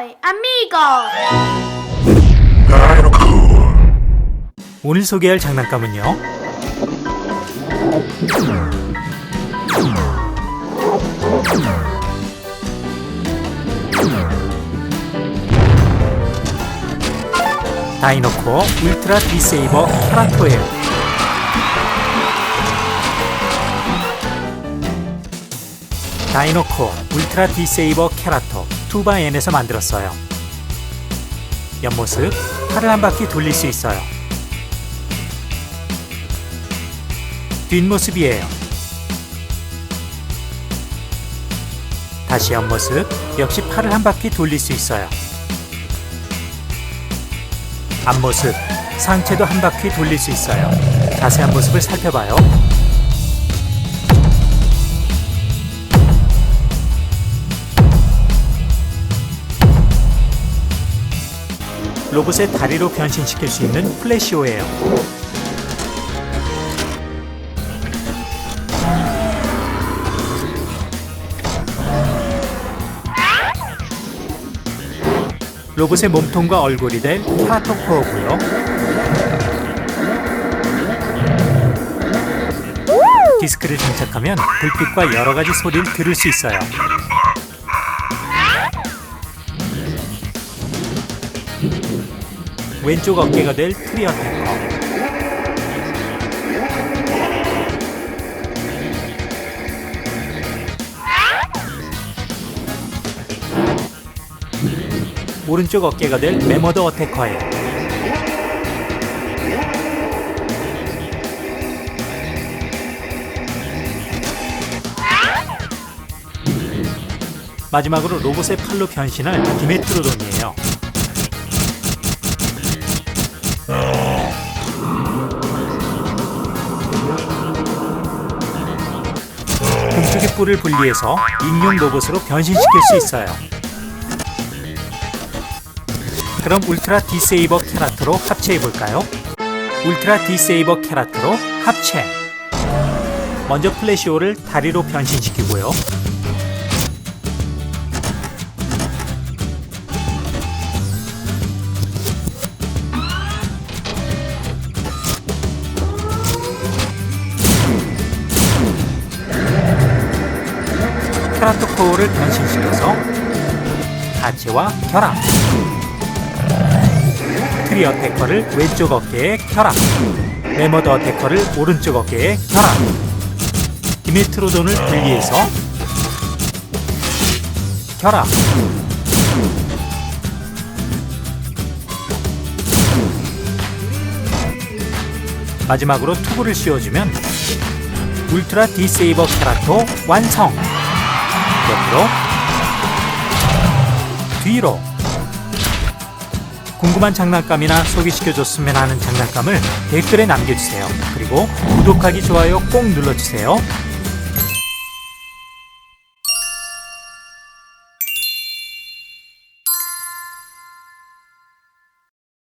Soy amigo. 오늘 소개할 장난감은요. 다이노코어 울트라 디세이버 카라토예요. 다이노코어 울트라 디세이버 캐라토 2바엔에서 만들었어요. 옆모습 팔을 한 바퀴 돌릴 수 있어요. 뒷모습이에요. 다시 옆모습 역시 팔을 한 바퀴 돌릴 수 있어요. 앞모습 상체도 한 바퀴 돌릴 수 있어요. 자세한 모습을 살펴봐요. 로봇의 다리로 변신시킬 수 있는 플래시오예요. 로봇의 몸통과 얼굴이 될 카토코어고요. 디스크를 장착하면 불빛과 여러 가지 소리를 들을 수 있어요. 왼쪽 어깨가 될 트리어 테커. 오른쪽 어깨가 될 메머더 어테커예요. 마지막으로 로봇의 팔로 변신할 디메트로돈이에요. 뿔을 분리해서 인용 로봇으로 변신시킬 수 있어요. 그럼 울트라 디세이버 캐라트로 합체해 볼까요? 울트라 디세이버 캐라트로 합체. 먼저 플래시오를 다리로 변신시키고요. 캐라토코어를 변신시켜서 하체와 결합. 트리 어 테커를 왼쪽 어깨에 결합. 레머드 어테커를 오른쪽 어깨에 결합. 디메트로돈을 분리해서 결합. 마지막으로 투구를 씌워주면 울트라 디세이버 캐라토 완성! 옆으로 뒤로 궁금한 장난감이나 소개시켜줬으면 하는 장난감을 댓글에 남겨주세요. 그리고 구독하기, 좋아요 꼭 눌러주세요.